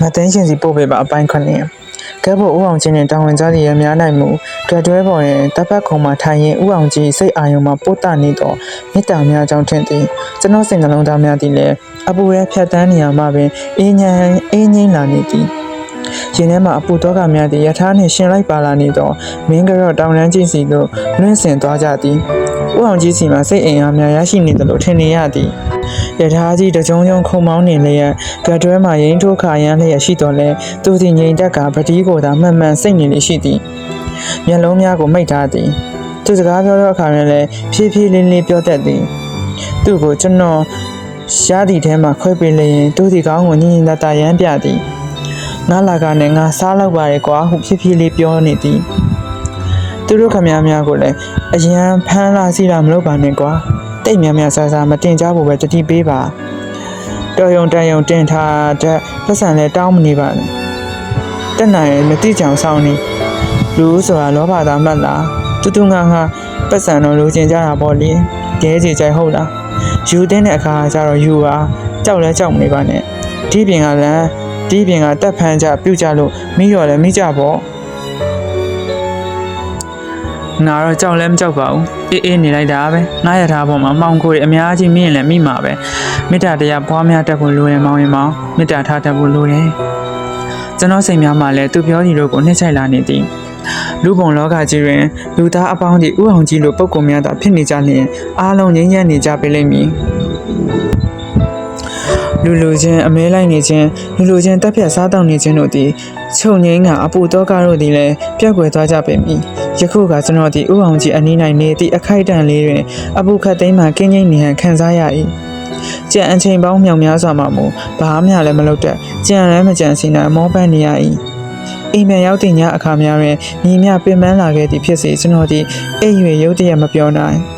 မသိန်းရှင်စီပို့ပေးပါအပိုင်းခွနဲ့ကဲဖို့ဦးအောင်ချင်းနဲ့တာဝန်ကြားစီရများနိုင်မှုကြွယ်တွဲပေါ်ရင်တပ်ပတ်ခုံမှာထိုင်ရင်ဦးအောင်ကြီးစိတ်အာရုံမှာပို့တနေတော့မေတ္တာများကြောင့်ထင်သည်ကျွန်တော်စိတ်နှလုံးသားများသည်လည်းအပူရဲဖြတ်တန်းနေရမှပင်အေးညံအေးငိမ့်လာနေသည်ရင်ထဲမှာအပူတော့ကများသည်ယထာနှင့်ရှင်လိုက်ပါလာနေတော့မင်းကတော့တောင်တန်းကြီးစီသို့လွင့်စင်သွားကြသည်ဦးအောင်ကြီးစီမှာစိတ်အင်အားများရရှိနေတယ်လို့ထင်နေရသည် ရထားကြီးတကြုံကြုံခုံမောင်းနေလျက်ဂတ်တွဲမှရင်ထိုးခါရမ်းလျက်ရှိတော်လဲသူသည်ငိန်တက်ကပတိကိုသာမှန်မှန်စိတ်နေလေရှိသည်မျက်လုံးများကိုမိတ်ထားသည်သူစကားပြောတော့အခါနဲ့လည်းဖြည်းဖြည်းလေးလေးပြောတတ်သည်သူ့ကိုကျွန်တော်ရှားသည့်ထဲမှာခွဲပေးလျင်သူသည်ကောင်းကိုညင်ညင်သာသာရမ်းပြသည်ငါလာကနဲ့ငါစားလောက်ပါရဲ့ကွာဟုဖြည်းဖြည်းလေးပြောနေသည်သူတို့ခမများများကိုလည်းအရန်ဖမ်းလာစီတာမလုပ်ပါနဲ့ကွာ တိတ်များများဆာဆာမတင်ကြဖို့ပဲတတိပေးပါတော်ယုံတန်ယုံတင်ထားတဲ့ပတ်စံလဲတောင်းမနေပါနဲ့တက်နိုင်ရင်မတိချောင်ဆောင်နေလူဆိုတာလောဘသားမှတ်လားတူတူငါငါပတ်စံတော့လိုချင်ကြတာပေါ့လေကဲစီကြိုက်ဟုတ်လားယူတဲ့အခါကျတော့ယူပါကြောက်လဲကြောက်မနေပါနဲ့ဒီပြင်ကလည်းဒီပြင်ကတက်ဖန်းကြပြုတ်ကြလို့မိရော်လည်းမိကြပေါ့ ငါတော့ကြောက်လဲမကြောက်ပါဘူးအေးအေးနေလိုက်တာပဲငါရထားပေါ်မှာမောင်ကိုတွေအများကြီးမြင်ရင်လည်းမိမှာပဲမေတ္တာတရားပွားများတတ်ဖို့လိုတယ်မောင်ရင်မောင်မေတ္တာထားတတ်ဖို့လိုတယ်ကျွန်တော်စိတ်များမှာလည်းသူပြောစီတို့ကိုနှိမ့်ချိုက်လာနေသည်လူပုံလောကကြီးတွင်လူသားအပေါင်းသည်ဥအောင်ကြီးလိုပုံကုများသာဖြစ်နေကြလျင်အားလုံးငြိမ်းချမ်းနေကြပေလိမ့်မည် လူလူချင်းအမဲလိုက်နေခြင်းလူလူချင်းတက်ဖြတ်စားတောက်နေခြင်းတို့သည်ချုပ်ငိမ့်ကအပူတော့ကတို့သည်လည်းပြက်ကွယ်သွားကြပေမည်ယခုကကျွန်တော်ဒီဥအောင်ကြီးအနည်းနိုင်နေသည့်အခိုက်အတန့်လေးတွင်အပူခတ်သိမ်းမှကင်းကျင်းနေဟန်ခံစားရ၏ကြံအချိန်ပေါင်းမြောင်များစွာမှမူဘာမှလည်းမလုပ်တတ်ကြံလည်းမကြံစည်နိုင်မောပန်းနေရ၏အိမ်ပြန်ရောက်တဲ့ညအခါများတွင်ညီမြပင်ပန်းလာခဲ့သည်ဖြစ်စေကျွန်တော်ဒီအိမ်ရွယ်ရုတ်တရက်မပြောနိုင်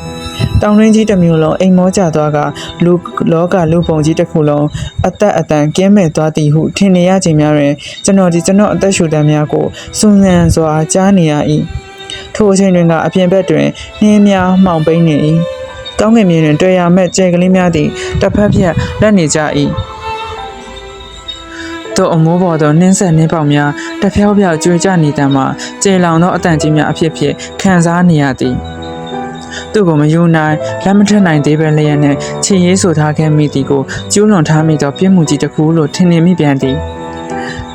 တောင်ရင်းကြီးတစ်မျိုးလုံးအိမ်မောကျသွားကလူလောကလူပုံကြီးတစ်ခုလုံးအသက်အတန်ကင်းမဲ့သွားသည်ဟုထင်နေရခြင်းများတွင်ကျွန်တော်ဒီကျွန်တော်အသက်ရှူတမ်းများကိုစုံစမ်းစွာကြားနေရ၏ထိုအချိန်တွင်ကအပြင်ဘက်တွင်နှင်းများမှောင်ပိန်းနေ၏ကောင်းကင်မြေတွင်တွေ့ရမဲ့ကြဲကလေးများသည်တစ်ဖက်ဖြက်လက်နေကြ၏တို့အမိုးပေါ်သောနှင်းဆက်နှင်းပေါက်များတစ်ဖြောက်ဖြောက်ကျွေးကြနေတမ်းမှာကျေလောင်သောအတန်ကြီးများအဖြစ်ဖြစ်ခံစားနေရသည် သူ့ကိုမယူနိုင်လက်မထက်နိုင်သေးပဲလျက်နဲ့ချင်ရေးဆိုထားခဲ့မိသည်ကိုကျူးလွန်ထားမိသောပြစ်မှုကြီးတစ်ခုလို့ထင်နေမိပြန်သည်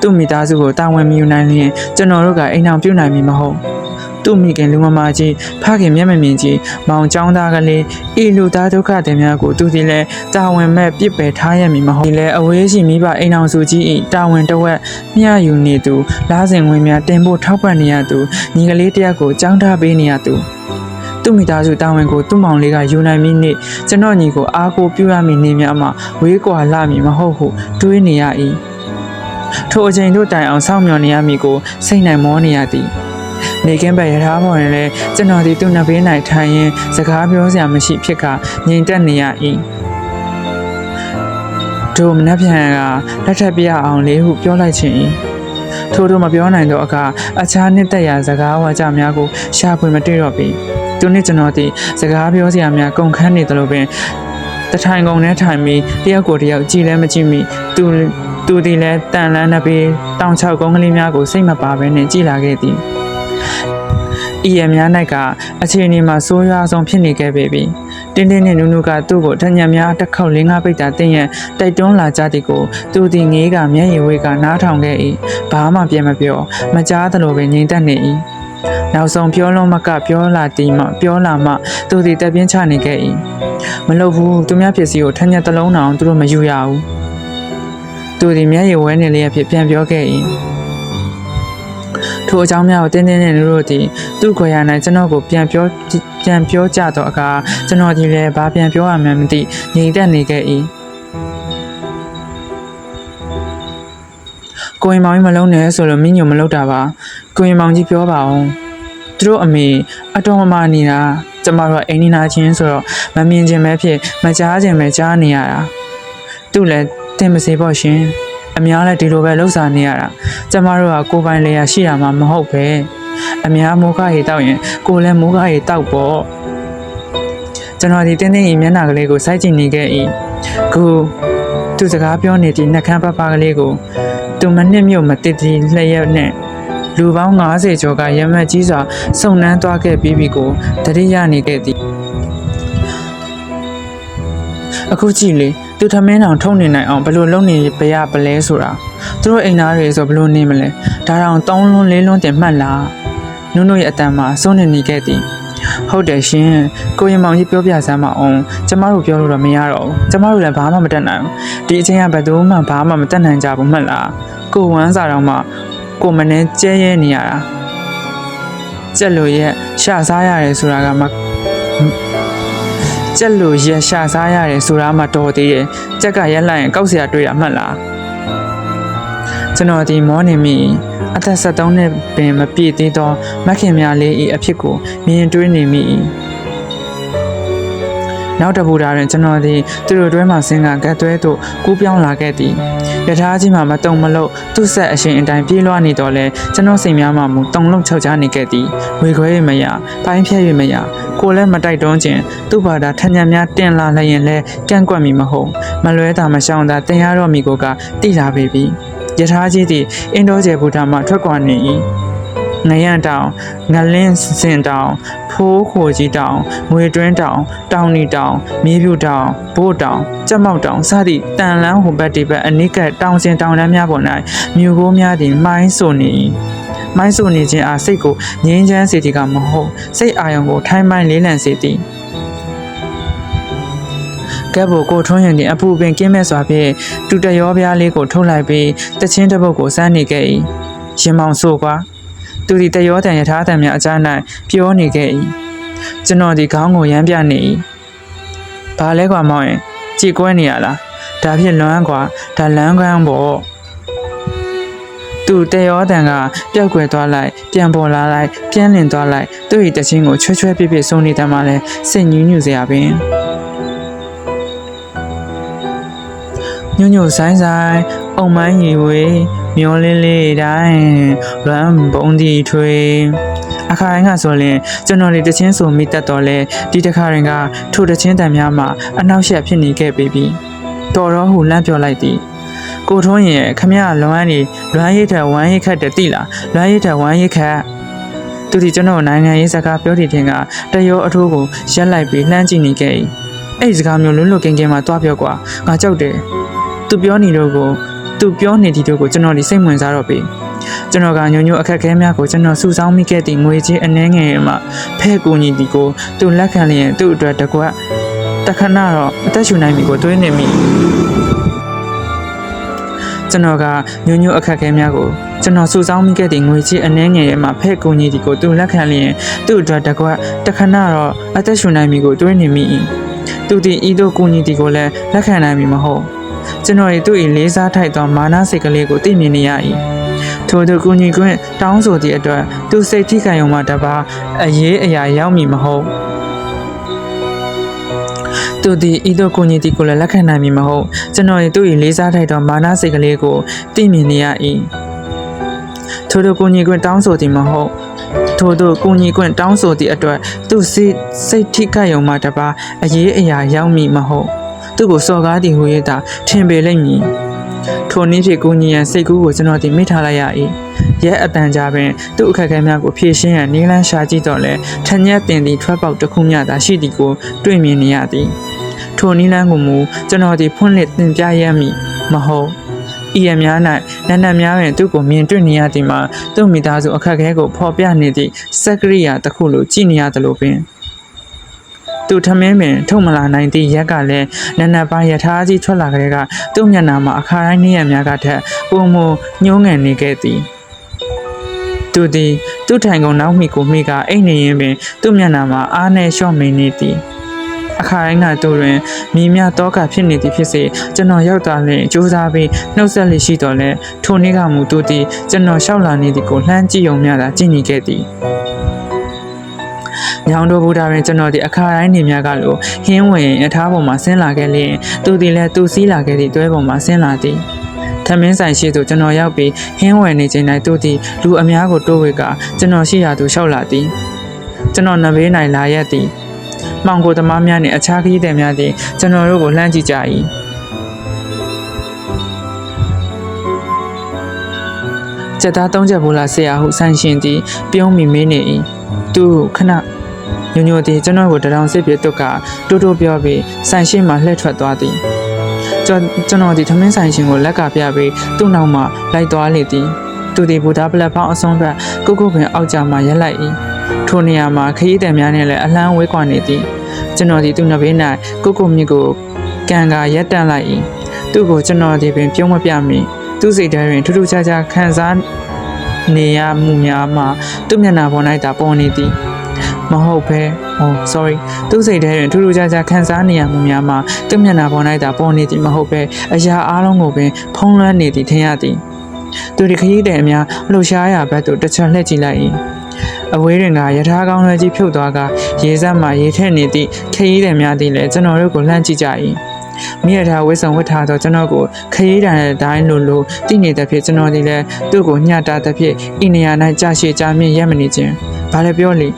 သူ့မိသားစုကိုတာဝန်မယူနိုင်လျင်ကျွန်တော်တို့ကအိမ်အောင်ပြုတ်နိုင်မည်မဟုတ်သူ့မိခင်လူမမာကြီးဖခင်မျက်မမြင်ကြီးမောင်ចောင်းသားကလေးဤလူသားဒုက္ခတွေများကိုသူသည်လည်းတာဝန်မဲ့ပြစ်ပယ်ထားရမည်မဟုတ်ဒီလည်းအဝေးရှိမိဘအိမ်အောင်စုကြီးဤတာဝန်တစ်ဝက်မျှယူနေသူလားစင်ဝင်များတင်ဖို့ထောက်ပံ့နေရသူညီကလေးတစ်ယောက်ကိုចောင်းထားပေးနေရသူ သူ့မိသားစုတာဝန်ကိုသူ့မောင်လေးကယူနိုင်မိနေ့ကျွန်တော်ညီကိုအားကိုပြုရမည်နေများမှာဝေးကွာလာမည်မဟုတ်ဟုတွေးနေရ၏ထိုအချိန်တို့တိုင်အောင်စောင့်မျှော်နေရမည်ကိုစိတ်နိုင်မောနေရသည်နေကင်းပဲရထားပေါ်ရင်လည်းကျွန်တော်ဒီသူ့နှစ်ဘေး၌ထိုင်ရင်းစကားပြောစရာမရှိဖြစ်ကငြိမ်သက်နေရ၏တို့မနှက်ပြန်ကလက်ထပ်ပြအောင်လေးဟုပြောလိုက်ခြင်း၏ထို့တို့မပြောနိုင်သောအခါအခြားနှစ်သက်ရာစကားဝါကြများကိုရှာဖွေမတွေ့တော့ပေ သူနှင့်ကျွန်တော်သည်စကားပြောစရာများကုန်ခန်းနေသလိုပင်တထိုင်ကုန်နဲ့ထိုင်ပြီးတယောက်ကိုတယောက်ကြည်လည်းမကြည့်မိသူသူသည်လည်းတန်လန်းနှစ်ပြီးတောင်ချောက်ကုန်းကလေးများကိုစိတ်မပါဘဲနဲ့ကြည်လာခဲ့သည်ဤရများ၌ကအခြေအနေမှာစိုးရွားဆုံးဖြစ်နေခဲ့ပေပြီတင်းတင်းနဲ့နူးနူးကသူ့ကိုထညံများတစ်ခေါက်လင်းကားပိတ်တာတင်းရန်တိုက်တွန်းလာကြသည်ကိုသူသည်ငေးကမျက်ရည်ဝေးကနားထောင်ခဲ့၏ဘာမှပြန်မပြောမကြားသလိုပဲငြိမ်သက်နေ၏ နောက်ဆုံးပြောလုံးမကပြောလာသည်မှပြောလာမှသူသည်တက်ပြင်းချနေခဲ့၏မလုပ်ဘူးသူများဖြစ်စီကိုထညံတစ်လုံးတောင်သူတို့မယူရဘူးသူသည်မျက်ရည်ဝဲနေလျက်ဖြစ်ပြန်ပြောခဲ့၏ထိုအကြောင်းများကိုတင်းတင်းနဲ့နုတို့သည်သူ့ခွေရ၌ကျွန်တော်ကိုပြန်ပြောပြန်ပြောကြတော့အခါကျွန်တော်ဒီလည်းဘာပြန်ပြောရမှန်းမသိငြိမ်သက်နေခဲ့၏ ကိုရင်မောင်ကြီးမလုံးနဲ့ဆိုလို့မင်းညိုမလုပ်တာပါကိုရင်မောင်ကြီးပြောပါအောင်သူတို့အမေအတော်မမနေတာကျမတို့ကအိမ်နီနာချင်းဆိုတော့မမြင်ခြင်းပဲဖြစ်မကြားခြင်းပဲကြားနေရတာသူ့လည်းတင်မစေပေါ့ရှင်အများလည်းဒီလိုပဲလှုပ်ရှားနေရတာကျမတို့ကကိုယ်ပိုင်လေယာရှိရမှာမဟုတ်ပဲအများမိုးကားရီတောက်ရင်ကိုယ်လည်းမိုးကားရီတောက်ပေါ့ကျွန်တော်ဒီတင်းတင်းရီမျက်နှာကလေးကိုစိုက်ကြည့်နေခဲ့၏ခုသူစကားပြောနေသည့်နှက်ခမ်းပပကလေးကို သူမနှစ်မြို့မတည်တည်လျက်နဲ့လူပေါင်း90ကျော်ကရမတ်ကြီးစွာစုံနှမ်းသွားခဲ့ပြီးပြီကိုတတိယနေခဲ့သည်အခုကြည့်လေသူထမင်းတောင်ထုံနေနိုင်အောင်ဘယ်လိုလုပ်နေပရပလဲဆိုတာသူတို့အိမ်သားတွေဆိုဘယ်လိုနေမလဲဒါတောင်သုံးလုံးလေးလုံးတင်မှတ်လားနုနုရဲ့အတန်မှာစိုးနေနေခဲ့သည် ဟုတ်တယ်ရှင်ကိုရင်မောင်ကြီးပြောပြစမ်းပါအောင်ကျမတို့ပြောလို့တော့မရတော့ဘူးကျမတို့လည်းဘာမှမတတ်နိုင်ဘူးဒီအချိန်ကဘယ်သူမှဘာမှမတတ်နိုင်ကြဘူးမှတ်လားကိုဝမ်းစာတော့မှကိုမနှဲကျဲရဲနေရတာကြက်လို့ရဲ့ရှာစားရတယ်ဆိုတာကမှကြက်လို့ရဲ့ရှာစားရတယ်ဆိုတာမှတော်သေးတယ်ကြက်ကရက်လိုက်ရင်ကောက်เสียတွေ့တာမှတ်လားကျွန်တော်ဒီမောနေမိ အသက်73နှစ်ပင်မပြည့်သေးသောမခင်များလေးဤအဖြစ်ကိုမြင်တွေ့နေမိ၏နောက်တစ်ပူတာတွင်ကျွန်တော်သည်သူတို့တွဲမှဆင်းကကတ်သွဲသို့ကူးပြောင်းလာခဲ့သည်ယထာကြီးမှမတုံမလို့သူ့ဆက်အရှင်အတိုင်းပြေးလွှားနေတော့လဲကျွန်တော်စိတ်များမှမူတုံလုံးချောက်ချနေခဲ့သည်ဝေခွဲ၍မရပိုင်းဖြဲ၍မရကိုလည်းမတိုက်တွန်းခြင်းသူ့ဘာသာထညံများတင်လာလျင်လဲကန့်ကွက်မိမဟုတ်မလွဲတာမရှောင်တာတင်ရတော့မိကိုကတိလာပေပြီ ယထာကြီးသည်အင်ဒိုကျေဘူတာမှထွက်ခွာနေ၏ငရန့်တောင်ငလင်းစင်တောင်ဖိုးခိုကြီးတောင်ငွေတွင်းတောင်တောင်နီတောင်မြေပြူတောင်ဘိုးတောင်ကြက်မောက်တောင်စသည့်တန်လန်းဟိုဘက်ဒီဘက်အနိကတောင်စင်တောင်တန်းများပေါ်၌မြို့ကိုးများသည်မိုင်းဆိုနေ၏မိုင်းဆိုနေခြင်းအားစိတ်ကိုငြင်းချမ်းစေသည်ကမဟုတ်စိတ်အာရုံကိုထိုင်းမိုင်းလေးလံစေသည် ကဲ့ဖို့ကိုထွန်းရင်တင်အပူပင်ကင်းမဲ့စွာဖြင့်တူတရောပြားလေးကိုထုတ်လိုက်ပြီးတချင်းတစ်ပုတ်ကိုစမ်းနေခဲ့၏ရင်မောင်ဆိုကွာသူဒီတရောတန်ယထာတန်များအကြား၌ပြောနေခဲ့၏ကျွန်တော်ဒီခေါင်းကိုရမ်းပြနေ၏ဘာလဲကွာမောင်ရင်ကြည်ကွဲနေရလားဒါဖြင့်လွမ်းကွာဒါလမ်းကန်းပေါ့သူတရောတန်ကပျောက်ကွယ်သွားလိုက်ပြန်ပေါ်လာလိုက်ပြန်လင်သွားလိုက်သူ့၏တချင်းကိုချွဲချွဲပြပြဆုံးနေတဲ့မှလဲစိတ်ညူးညူစရာပင် ညွညွဆိုင်ဆိုင်အုံမန်းရီဝေးမျောလင်းလေးတိုင်းလွမ်းပုံတီထွေအခါတိုင်းကဆိုရင်ကျွန်တော်လေးတချင်းဆိုမိတတ်တော်လဲဒီတစ်ခါရင်ကထိုတချင်းတန်များမှာအနောက်ရှက်ဖြစ်နေခဲ့ပြီပြီတော်တော့ဟူလန့်ပြောလိုက်သည်ကိုထွန်းရင်ခမရလွမ်းနေလွမ်းရိတ်ထက်ဝမ်းရိတ်ခတ်တယ်တိလားလွမ်းရိတ်ထက်ဝမ်းရိတ်ခတ်သူဒီကျွန်တော်နိုင်ငံရေးစကားပြောတည်ခြင်းကတရောအထိုးကိုရက်လိုက်ပြီးလှမ်းကြည့်နေခဲ့၏အဲ့ဒီစကားမျိုးလွန်းလွတ်ကင်းကင်းမှတွားပြောကွာငါကြောက်တယ် သူပြောနေတော့ကိုသူပြောနေသည်တို့ကိုကျွန်တော်ဒီစိတ်ဝင်စားတော့ပြီကျွန်တော်ကညိုညိုအခက်အခဲများကိုကျွန်တော်စုဆောင်းမိခဲ့သည့်ငွေကြေးအနှဲငယ်မှဖဲ့ကူညီသည်ကိုသူလက်ခံလျင်သူ့အတွက်တကွက်တခဏတော့အသက်ရှူနိုင်ပြီကိုတွေးနေမိကျွန်တော်ကညိုညိုအခက်အခဲများကိုကျွန်တော်စုဆောင်းမိခဲ့သည့်ငွေကြေးအနှဲငယ်မှဖဲ့ကူညီသည်ကိုသူလက်ခံလျင်သူ့အတွက်တကွက်တခဏတော့အသက်ရှူနိုင်ပြီကိုတွေးနေမိ၏သူသည်ဤသို့ကူညီသည်ကိုလည်းလက်ခံနိုင်မည်မဟုတ် ကျွန်တော်၏သူ့၏လေးစားထိုက်သောမာနစိတ်ကလေးကိုသိမြင်နေရ၏ထို့သူကူညီခွင့်တောင်းဆိုသည့်အတွက်သူစိတ်ထိခိုင်ုံမှတပါအရေးအရာရောက်မည်မဟုတ်သူသည်ဤသို့ကိုညီတီကိုလည်းလက်ခံနိုင်မည်မဟုတ်ကျွန်တော်၏သူ့၏လေးစားထိုက်သောမာနစိတ်ကလေးကိုသိမြင်နေရ၏ထို့သူကိုညီခွင့်တောင်းဆိုသည်မဟုတ်ထို့သူကိုညီခွင့်တောင်းဆိုသည့်အတွက်သူစိတ်စိတ်ထိခိုက်ုံမှတပါအရေးအရာရောက်မည်မဟုတ် သူ့ကိုစော်ကားသည်ဟူ၍သာထင်ပေလိမ့်မည်ထိုနည်းဖြင့်ကိုညီရန်စိတ်ကူးကိုကျွန်တော်တင်မိထားလိုက်ရ၏ရဲအတန်ကြာပင်သူ့အခက်အခဲများကိုဖြေရှင်းရန်နီလန်းရှာကြည့်တော့လဲထညက်တင်သည့်ထွက်ပေါက်တစ်ခုမျှသာရှိသည်ကိုတွေ့မြင်နေရသည်ထိုနီလန်းကိုမူကျွန်တော်ဒီဖွင့်လှစ်သင်ပြရမည်မဟုတ်ဤရများ၌နန္ဒများတွင်သူ့ကိုမြင်တွေ့နေရသည်မှာသူ့မိသားစုအခက်အခဲကိုဖော်ပြနေသည့်စက်ကရိယာတစ်ခုလိုကြည်နေရသလိုပင် သူထမင်းပင်ထုတ်မလာနိုင်သည့်ရက်ကလည်းနနက်ပိုင်းယထာကြီးထွက်လာကြတဲ့ကသူ့မျက်နှာမှာအခါတိုင်းနေရများကထက်ပုံမညှိုးငယ်နေခဲ့သည်သူသည်သူ့ထိုင်ကုန်နောက်မိကိုမိကအိတ်နေရင်ပင်သူ့မျက်နှာမှာအားနဲ့လျှော့မိနေသည်အခါတိုင်းကသူတွင်မိမြတော့ကဖြစ်နေသည်ဖြစ်စေကျွန်တော်ရောက်သွားလင်စူးစမ်းပြီးနှုတ်ဆက်လိရှိတော်လဲထိုနေ့ကမူသူသည်ကျွန်တော်လျှောက်လာနေသည်ကိုလှမ်းကြည့်ုံများသာကြည့်နေခဲ့သည် ။ညောင်တော်ဘုရားရင်ကျွန်တော်ဒီအခါတိုင်းနေများကလို့ဟင်းဝင်အထားပေါ်မှာဆင်းလာခဲ့လျင်သူသည်လည်းသူစည်းလာခဲ့သည့်တွဲပေါ်မှာဆင်းလာသည်။သမင်းဆိုင်ရှိသူကျွန်တော်ရောက်ပြီးဟင်းဝင်နေချိန်တိုင်းသူသည်လူအများကိုတိုးဝေကကျွန်တော်ရှိရာသို့လျှောက်လာသည်။ကျွန်တော်နဘေး၌လာရက်သည်။မောင်ကိုသမားများနှင့်အခြားခရီးသည်များသည်ကျွန်တော်တို့ကိုလှမ်းကြည့်ကြ၏။ချက်သားသုံးချက်ဘူးလားဆရာဟုဆန့်ရှင်သည် ပြုံးမိမင်းနေ၏သူခဏ ညိုညိုသည်ကျွန်တော်ကိုတရောင်စစ်ပြတုတ်ကတိုးတိုးပြောပြီးဆိုင်ရှင်မှလှည့်ထွက်သွားသည်ကျွန်ကျွန်တော်ဒီထမင်းဆိုင်ရှင်ကိုလက်ကပြပြီးသူ့နောက်မှလိုက်သွားလေသည်သူဒီဘူဒါပလက်ဖောင်းအဆုံးဘက်ကုတ်ကုတ်ပင်အောက်ကြမှရက်လိုက်၏ထိုနေရာမှာခရီးသည်များနဲ့လည်းအလန်းဝေးကွာနေသည်ကျွန်တော်ဒီသူ့နဘေး၌ကုတ်ကုတ်မြစ်ကိုကန်ကာရက်တန့်လိုက်၏သူ့ကိုကျွန်တော်ဒီပင်ပြုံးမပြမီသူ့စိတ်ထဲတွင်ထူးထူးခြားခြားခံစားနေရမှုများမှာသူ့မျက်နှာပေါ်၌သာပေါ်နေသည် မဟုတ်ပဲဟို sorry သူ့စိတ်ထဲတွင်ထူးထူးခြားခြားခံစားနေရမှုများမှာသူ့မျက်နှာပေါ်၌သာပေါ်နေသည်မဟုတ်ပဲအရာအလုံးကိုပင်ဖုံးလွှမ်းနေသည်ထင်ရသည်သူဒီခရီးသည်အများလှူရှားရာဘက်သို့တစ်ချက်လှည့်ကြည့်လိုက်၏အဝေးတွင်ကရထားကောင်းလွယ်ကြီးဖြုတ်သွားကရေစက်မှရေထက်နေသည့်ခရီးသည်များသည်လည်းကျွန်တော်တို့ကိုလှမ်းကြည့်ကြ၏မိရထားဝိဆုံဝတ်ထားသောကျွန်တော်ကိုခရီးတန်တဲ့ဒိုင်းလိုလိုတည်နေတဲ့ဖြစ်ကျွန်တော်ဒီလည်းသူ့ကိုညှတာတဲ့ဖြစ်အိနေရာ၌ကြာရှည်ကြာမြင့်ရက်မနေခြင်းဘာလဲပြောလေ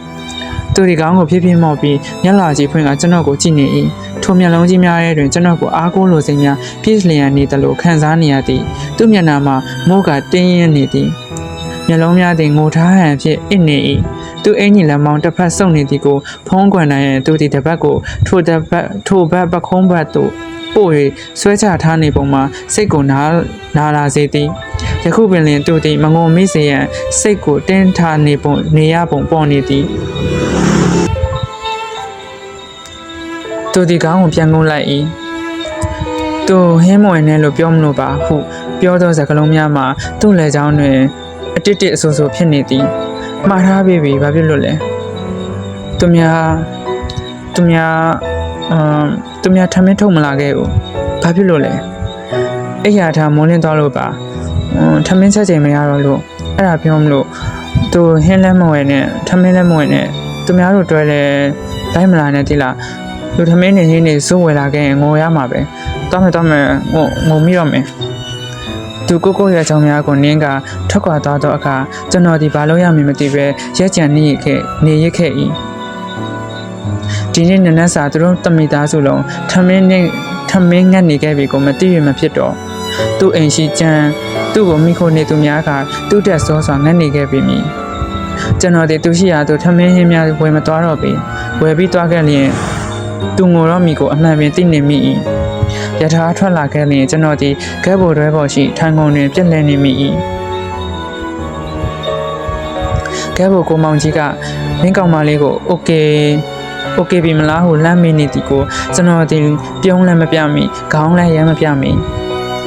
သူဒီကောင်းကိုဖြည်းဖြည်းမော့ပြီးမျက်လာကြီးဖွင့်ကကျွန်တော်ကိုကြည့်နေ၏ထိုမျက်လုံးကြီးများထဲတွင်ကျွန်တော်ကိုအားကိုးလိုစိတ်များပြည့်လျံနေသလိုခံစားနေရသည်သူ့မျက်နှာမှာမိုးကတင်းရင်းနေသည်မျက်လုံးများသည်ငိုထားဟန်ဖြင့်အစ်နေ၏သူအင်ကြီးလက်မောင်းတစ်ဖက်ဆုပ်နေသည်ကိုဖုံးကွယ်နိုင်ရင်သူဒီတစ်ပတ်ကိုထိုတစ်ပတ်ထိုဘက်ပခုံးဘက်သို့ ပို့၍ဆွဲချထားနေပုံမှာစိတ်ကိုနားနာလာစေသည်ယခုပင်လင်သူသည်မငုံမိစေရန်စိတ်ကိုတင်းထားနေပုံနေရပုံပေါ်နေသည်သူဒီကောင်းကိုပြန်ကုန်းလိုက်၏သူဟင်းမဝင်နဲ့လို့ပြောမလို့ပါဟုပြောသောစကားလုံးများမှာသူ့လက်ချောင်းတွင်အတစ်တစ်အဆူဆူဖြစ်နေသည်မှားထားပြီပြီဘာဖြစ်လို့လဲသူများသူများအမ် သူများထမင်းထုတ်မလာခဲ့ဘူးဘာဖြစ်လို့လဲအဲ့ရထားမိုးလင်းသွားလို့ပါအမ်ထမင်းချက်ချိန်မရတော့လို့အဲ့ဒါပြောမလို့သူဟင်းလည်းမဝင်နဲ့ထမင်းလည်းမဝင်နဲ့သူများတို့တွဲလဲလိုက်မလာနဲ့တိလားလူထမင်းနေဟင်းနေစိုးဝယ်လာခဲ့ရင်ငိုရမှာပဲတောင်းမယ်တောင်းမယ်ငိုငိုမိတော့မယ်သူကိုကိုရဲ့အကြောင်းများကိုနင်းကထွက်ခွာသွားတော့အခါကျွန်တော်ဒီဘာလို့ရမည်မသိပဲရက်ကြံနေရခဲ့နေရခဲ့၏ ဒီနေ့နနက်စာသူတို့တမိသားစုလုံးထမင်းနဲ့ထမင်းငတ်နေခဲ့ပြီကိုမသိရမဖြစ်တော့သူ့အိမ်ရှိကျန်းသူ့ကိုမိခိုနေသူများကသူ့တက်စောစွာငတ်နေခဲ့ပြီမည်ကျွန်တော်ဒီသူရှိရာသူထမင်းဟင်းများဝယ်မသွားတော့ပြီဝယ်ပြီးသွားခဲ့လျင် သူငိုတော့မိကိုအမှန်ပင်သိနေမိ၏ယထာထွက်လာခဲ့လျင်ကျွန်တော်ဒီကဲဘိုတွဲပေါ်ရှိထိုင်ကုန်တွင်ပြက်လဲနေမိ၏ကဲဘိုကိုမောင်ကြီးကမင်းကောင်မလေးကိုโอเค โอเคပြီမလားဟုလမ်းမေးနေသည်ကိုကျွန်တော်ဒီပြုံးလည်းမပြမိခေါင်းလည်းရမ်းမပြမိ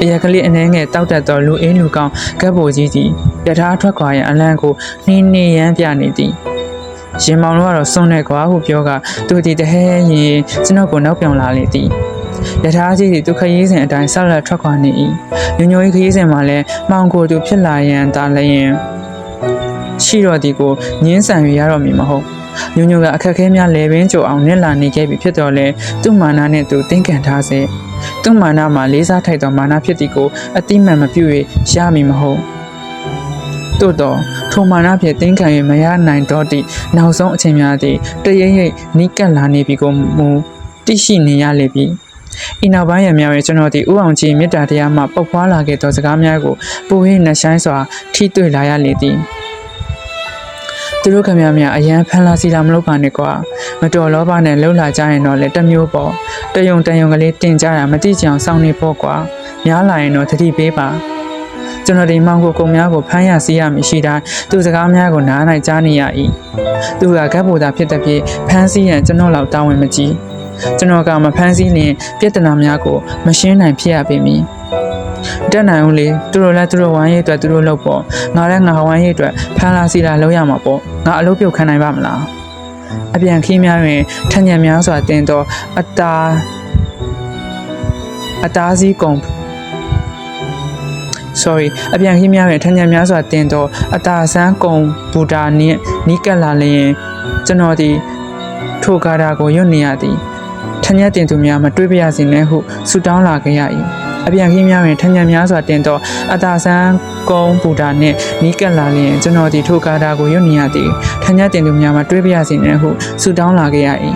အရကလေးအနှဲငယ်တောက်တက်သောလူအင်းလူကောင်းကဲဘိုကြီးသည်ယထာထွက်ခွာရန်အလန့်ကိုနှင်းနေရမ်းပြနေသည် ရင်မောင်တို့ကတော့စွန့်နေကွာဟုပြောကသူဒီတဟဲရင်ကျွန်တော်ကိုနောက်ပြောင်လာလေသည်ယထာကြီးသည်သူခရီးစဉ်အတိုင်းဆက်လက်ထွက်ခွာနေ၏ညညိုကြီးခရီးစဉ်မှာလည်းမောင်ကိုသူဖြစ်လာရန်တာလျင် ရှိတော်ဒီကိုညင်းဆန်ရရတော့မည်မဟုတ်ညညိုကအခက်အခဲများလဲပင်ကြိုအောင်နစ်လာနေခဲ့ပြီဖြစ်တော်လဲသူ့မာနနဲ့သူတင်းကန်ထားစေသူ့မာနမှာလေးစားထိုက်သောမာနဖြစ်သည်ကိုအတိမတ်မပြု၍ရမည်မဟုတ်သို့တော့ထိုမာနဖြင့်တင်းခံ၍မရနိုင်တော့သည့်နောက်ဆုံးအချိန်များသည့်တရိပ်ရိပ်နီးကပ်လာနေပြီကိုမူသိရှိနေရလေပြီ။ဤနောက်ပိုင်းရများရဲ့ကျွန်တော်ဒီဥအောင်ကြီးမေတ္တာတရားမှပုတ်ဖွာလာခဲ့သောစကားများကိုပိုဟိနှဆိုင်စွာထိတွေ့လာရလေသည်။ သူတို့ခမများအရန်ဖန်လာစီလာမလုပ်ပါနဲ့ကွာမတော်လောဘနဲ့လှုပ်လာကြရင်တော့လေတစ်မျိုးပေါ့တယုံတယုံကလေးတင်ကြတာမတိကြအောင်စောင့်နေပေါ့ကွာများလာရင်တော့သတိပေးပါကျွန်တော်ဒီမောင်ကိုကုံများကိုဖမ်းရစီးရမည်ရှိတိုင်းသူစကားများကိုနားနိုင်ကြားနေရ၏သူကကပ်ပေါ်သာဖြစ်တဲ့ဖြင့်ဖမ်းဆီးရန်ကျွန်တော်လောက်တာဝန်မကြီးကျွန်တော်ကမဖမ်းဆီးရင်ပြဿနာများကိုမရှင်းနိုင်ဖြစ်ရပေမည် တက်နိုင်ဦးလေသူတို့လည်းသူတို့ဝိုင်းရေးအတွက်သူတို့လုပ်ပေါ့ငါလည်းငါဝိုင်းရေးအတွက်ဖမ်းလာစီလာလုပ်ရမှာပေါ့ငါအလုပ်ပြုတ်ခံနိုင်ပါမလားအပြန်ခီးများတွင်ထညံများစွာတင်သောအတာအတားစီးကုန် sorry အပြန်ခီးများတွင်ထညံများစွာတင်သောအတာဆန်းကုံဘူတာနှင့်နီးကပ်လာလျင်ကျွန်တော်သည်ထိုကားတာကိုရွတ်နေရသည်ထညက်တင်သူများမတွေးပြရစေနဲ့ဟုဆူတောင်းလာခဲ့ရ၏ အပြန်ခီးများတွင်ထညံများစွာတင်သောအတာဆန်းကုံဘူတာနှင့်နီးကပ်လာလျင်ကျွန်တော်သည်ထိုကားတာကိုရွတ်နေရသည်ထညက်တင်သူများမတွေးပြရစေနဲ့ဟုဆူတောင်းလာခဲ့ရ၏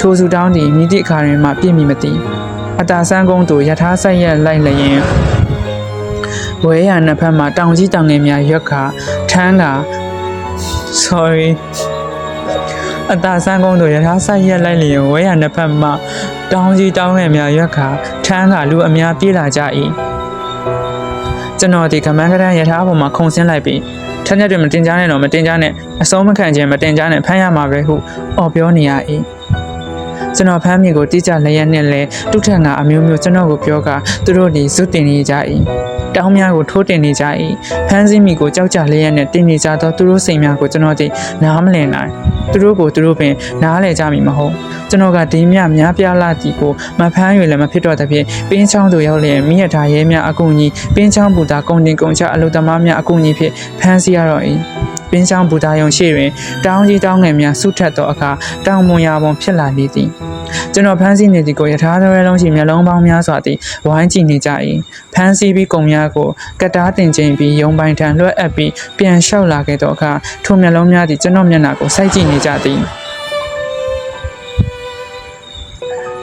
ထိုဆူတောင်းသည်မိသည့်အခါတွင်မှပြည့်မီမသည်အတာဆန်းကုံသို့ယထာဆက်ရက်လိုက်လျင်ဝဲရနှစ်ဖက်မှာတောင်ကြီးတောင်ငယ်များရွက်ခါထန်းက sorry အသာဆန်းကုန်းတို့ရထားဆိုင်ရက်လိုက်လျင်ဝဲရနှစ်ဖက်မှာ တောင်ကြီးတောင်ငယ်များရွက်ခါထန်းကလူအများပြေးလာကြ၏ကျွန်တော်ဒီကမန်းကရန်ရထားပေါ်မှာခုန်ဆင်းလိုက်ပြီးထက်ညက်တွေမတင်ကြနဲ့တော့မတင်ကြနဲ့အစုံးမခံခြင်းမတင်ကြနဲ့ဖမ်းရမှာပဲဟုအော်ပြောနေရ၏ ကျွန်တော်ဖမ်းမိကိုတိကျလည်းရက်နဲ့လဲတုထက်ငါအမျိုးမျိုးကျွန်တော်ကိုပြောကသူတို့ဒီဇွတ်တင်နေကြ၏တောင်းများကိုထိုးတင်နေကြ၏ဖမ်းဆီးမိကိုကြောက်ကြလျက်နဲ့တင်နေကြသောသူတို့စိတ်များကိုကျွန်တော်ဒီနားမလည်နိုင်သူတို့ကိုသူတို့ပင်နားလည်ကြမည်မဟုတ်ကျွန်တော်ကဒီမြများပြားလာတီကိုမဖမ်းရွေလည်းမဖြစ်တော့တဲ့ဖြင့်ပင်းချောင်းတို့ရောက်လျက်မိရထားရဲများအကူအညီပင်းချောင်းဘူတာကုန်တင်ကုန်ချအလုသမားများအကူအညီဖြင့်ဖမ်းဆီးရတော့၏ ပင်းချောင်းဘူတာယုံရှိတွင်တောင်းကြီးတောင်းငယ်များဆုထက်သောအခါတောင်မွန်ရာပုံဖြစ်လာနေသည်ကျွန်တော်ဖမ်းဆီးနေသည်ကိုယထာသရဲလုံးရှိမျက်လုံးပေါင်းများစွာသည်ဝိုင်းကြည့်နေကြ၏ဖမ်းဆီးပြီးကုံများကိုကတ်တားတင်ချိန်ပြီးရုံပိုင်ထံလွှတ်အပ်ပြီးပြန်လျှောက်လာခဲ့သောအခါထိုမျက်လုံးများသည်ကျွန်တော်မျက်နှာကိုစိုက်ကြည့်နေကြသည်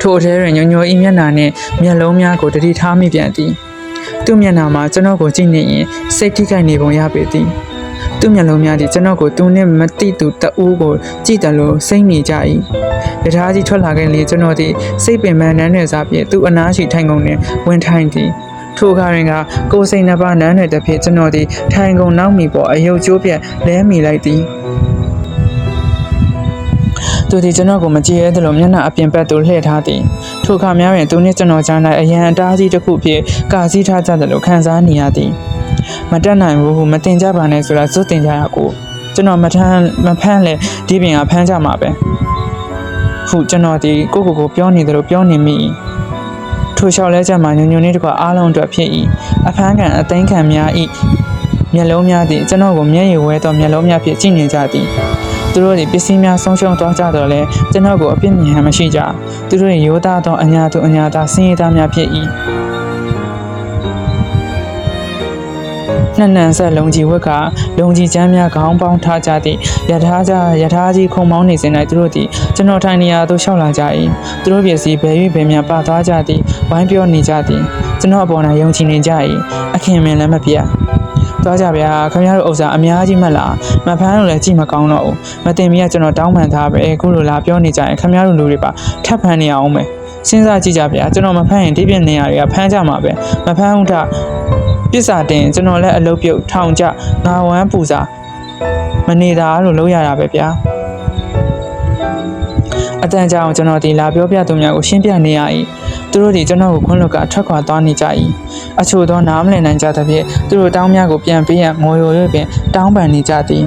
ထိုအထဲတွင်ညိုညိုဤမျက်နှာနှင့်မျက်လုံးများကိုတတိထားမိပြန်သည်သူ့မျက်နှာမှာကျွန်တော်ကိုကြည့်နေရင်စိတ်ထိခိုက်နေပုံရပေသည် သူ့မျက်လုံးများသည်ကျွန်တော်ကိုသူနှင့်မတိသူတအူးကိုကြည့်တယ်လို့စိတ်နေကြ၏။ရထားကြီးထွက်လာခဲ့လေကျွန်တော်သည်စိတ်ပင်ပန်းနန်းနယ်စားဖြင့်သူ့အနားရှိထိုင်ကုန်နှင့်ဝင်ထိုင်သည်။ထိုအခါတွင်ကကိုယ်စိတ်နှစ်ပါးနန်းနယ်တစ်ဖြင့်ကျွန်တော်သည်ထိုင်ကုန်နောက်မိပေါ်အယုတ်ကျိုးပြက်လဲမိလိုက်သည်။သူဒီကျွန်တော်ကိုမကြည့်ရဲသလိုမျက်နှာအပြင်ဘက်သို့လှည့်ထားသည်ထိုအခါများတွင်သူနှင့်ကျွန်တော်ကြား၌အရန်အတားကြီးတစ်ခုဖြင့်ကာစည်းထားကြသလိုခံစားနေရသည် မတက်နိုင်ဘူးဟုမတင်ကြပါနဲ့ဆိုတာစွတ်တင်ကြရကိုကျွန်တော်မထမ်းမဖမ်းလဲဒီပြင်ကဖမ်းကြမှာပဲဟုကျွန်တော်ဒီကိုကိုကိုပြောနေတယ်လို့ပြောနေမိထိုလျှောက်လဲချက်မှာညွညွလေးတကွာအားလုံးအတွက်ဖြစ်၏အဖမ်းခံအသိမ်းခံများ၏မျက်လုံးများသည်ကျွန်တော်ကိုမျက်ရည်ဝဲသောမျက်လုံးများဖြင့်ကြည့်နေကြသည်သူတို့တွေပစ္စည်းများဆုံးရှုံးသွားကြတော့လဲကျွန်တော်ကိုအပြစ်မြင်ဟန်မရှိကြသူတို့ရဲ့ရိုးသားသောအညာသူအညာသားစင်ရသားများဖြစ်၏ နှစ်နန်ဆက်လုံကြီးဝက်ကလုံကြီးချမ်းများခေါင်းပေါင်းထားကြသည့်ယထာကြယထာကြီးခုံမောင်းနေစဉ်၌သူတို့သည်ကျွန်တော်ထိုင်နေရာသို့ရှောက်လာကြ၏သူတို့ပစ္စည်းဘယ်၍ဘယ်များပါသွားကြသည်ဝိုင်းပြောနေကြသည်ကျွန်တော်အပေါ်၌ယုံကြည်နေကြ၏အခင်မင်လည်းမပြတ်သွားကြဗျာခင်ဗျားတို့ဥစ္စာအများကြီးမလားမဖမ်းလို့လည်းကြည့်မကောင်းတော့ဘူးမတင်မီကကျွန်တော်တောင်းပန်ထားပဲအခုလိုလာပြောနေကြရင်ခင်ဗျားတို့လူတွေပါထပ်ဖမ်းနေအောင်မယ်စဉ်းစားကြည့်ကြဗျာကျွန်တော်မဖမ်းရင်ဒီပြင်နေရာတွေကဖမ်းကြမှာပဲမဖမ်းဘူးထ ပစ္စာတင်ကျွန်တော်လည်းအလုပ်ပြုတ်ထောင်ကြငါဝမ်းပူစာမနေတာလို့လုပ်ရတာပဲဗျာအတန်ကြောင်ကျွန်တော်ဒီလာပြောပြသူများကိုရှင်းပြနေရ၏သူတို့ဒီကျွန်တော်ကိုခွန်းလွတ်ကထွက်ခွာသွားနေကြ၏အချို့သောနားမလည်နိုင်ကြသဖြင့်သူတို့တောင်းများကိုပြန်ပေးရန်ငိုရိုရွပင်တောင်းပန်နေကြသည်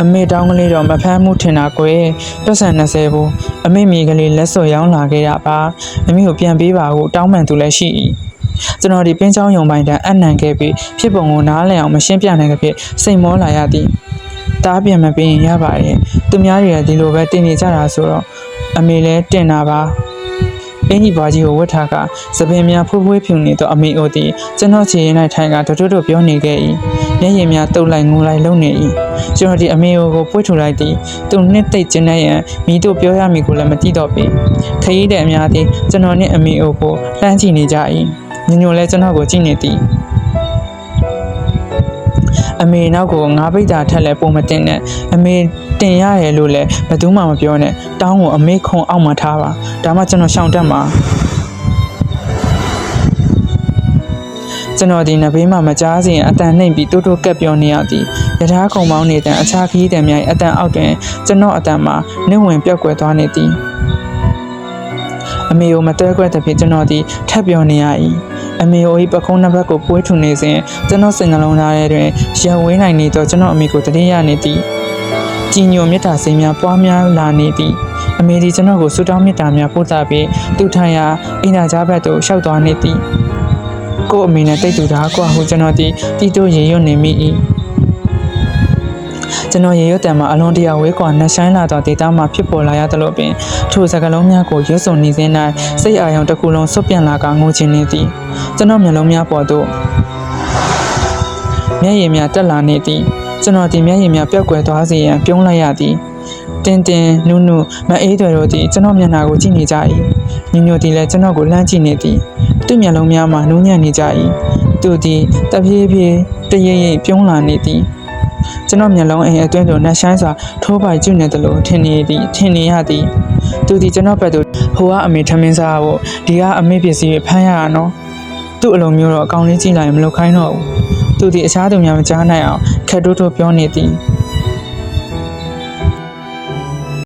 အမေတောင်းကလေးတော့မဖမ်းမှုထင်တာကွယ်ပတ်စံ20ဘူး အမေမိကလေးလက်စော်ရောင်းလာခဲ့ရပါအမေကိုပြန်ပေးပါဟုတောင်းပန်သူလည်းရှိ၏ကျွန်တော်ဒီပင်းချောင်းယုံပိုင်းတန်းအနံခဲ့ပြီးဖြစ်ပုံကိုနားလည်အောင်မရှင်းပြနိုင်ကြဖြစ်စိတ်မောလာရသည်တားပြန်မပေးရင်ရပါရဲ့သူများတွေကဒီလိုပဲတင်နေကြတာဆိုတော့အမေလည်းတင်တာပါ အင်းကြီးပွားကြီးကိုဝတ်ထားကသပင်များဖွေးဖွေးဖြူနေသောအမေအိုသည်ကျွန်တော်ခြေရင်၌ထိုင်ကတွတ်တွတ်ပြောနေခဲ့၏မျက်ရည်များတုပ်လိုက်ငိုလိုက်လုံနေ၏ကျွန်တော်ဒီအမေအိုကိုပွေးထူလိုက်သည်သူနှစ်သိပ်ကျင်းနေရန်မိတို့ပြောရမည်ကိုလည်းမသိတော့ပေခရီးတဲ့အများသည်ကျွန်တော်နှင့်အမေအိုကိုလှမ်းကြည့်နေကြ၏ညညိုလဲကျွန်တော်ကိုကြည့်နေသည်အမေနောက်ကိုငါးပိတ်တာထက်လဲပုံမတင်နဲ့အမေ တင်ရတယ်လို့လည်းဘယ်သူမှမပြောနဲ့တောင်းကိုအမေခုံအောက်မှာထားပါဒါမှကျွန်တော်ရှောင်တတ်မှာကျွန်တော်ဒီနဘေးမှာမကြားစီရင်အတန်နှိမ့်ပြီးတိုးတိုးကက်ပြောနေရသည်ယထာခုံမောင်းနေတဲ့အချာခီးတံမြိုင်အတန်အောက်တွင်ကျွန်တော်အတန်မှာနှိမ့်ဝင်ပြောက်ကွယ်သွားနေသည်အမေကိုမတွဲခွဲတဲ့ဖြစ်ကျွန်တော်ဒီထပ်ပြောနေရ၏အမေကိုဤပကုံးနှစ်ဘက်ကိုပွေးထူနေစဉ်ကျွန်တော်စိတ်နှလုံးသားထဲတွင်ရဝေးနိုင်နေသောကျွန်တော်အမေကိုတတိယနေသည် ကြည်ညိုမေတ္တာစိတ်များပွားများလာနေသည်အမေဒီကျွန်တော်ကိုဆုတောင်းမေတ္တာများပို့သပြီးသူထိုင်ရာအိမ်သာကြားဘက်သို့ရှောက်သွားနေသည်ကို့အမေနဲ့တိတ်တူတာကိုဟုကျွန်တော်ဒီတီတိုရေရွတ်နေမိ၏ကျွန်တော်ရေရွတ်တံမှာအလွန်တရာဝေးကွာနှဆိုင်လာသောဒေတာမှာဖြစ်ပေါ်လာရသလိုပင်ထိုစကလုံးများကိုရွတ်စုံနေစဉ်၌စိတ်အာရုံတစ်ခုလုံးဆွတ်ပြန်လာကငိုချင်နေသည်ကျွန်တော်မျက်လုံးများပေါ်သို့မျက်ရည်များတက်လာနေသည် ကျွန်တော်ဒီမျက်ရည်များပျောက်ကွယ်သွားစေရန်ပြုံးလိုက်ရသည်တင်းတင်းနုနုမအေးတွေတို့သည်ကျွန်တော်မျက်နှာကိုကြည့်နေကြ၏ညညသည်လည်းကျွန်တော်ကိုလှမ်းကြည့်နေသည်သူ့မျက်လုံးများမှာနူးညံ့နေကြ၏သူသည်တပြေးပြေးတရိပ်ရိပ်ပြုံးလာနေသည်ကျွန်တော်မျက်လုံးအိမ်အတွင်းသို့နှက်ဆိုင်စွာထိုးပိုက်ကျွနေသလိုထင်နေသည်ထင်နေရသည်သူသည်ကျွန်တော်ဘက်သို့ဟိုကအမေထမင်းစားဖို့ဒီကအမေပစ္စည်းတွေဖမ်းရတာနော်သူ့အလုံးမျိုးတော့အကောင်လေးကြည့်လိုက်ရင်မလုပ်ခိုင်းတော့ဘူး သူဒီအခြားသူများမကြားနိုင်အောင်ခက်တိုးတိုးပြောနေသည်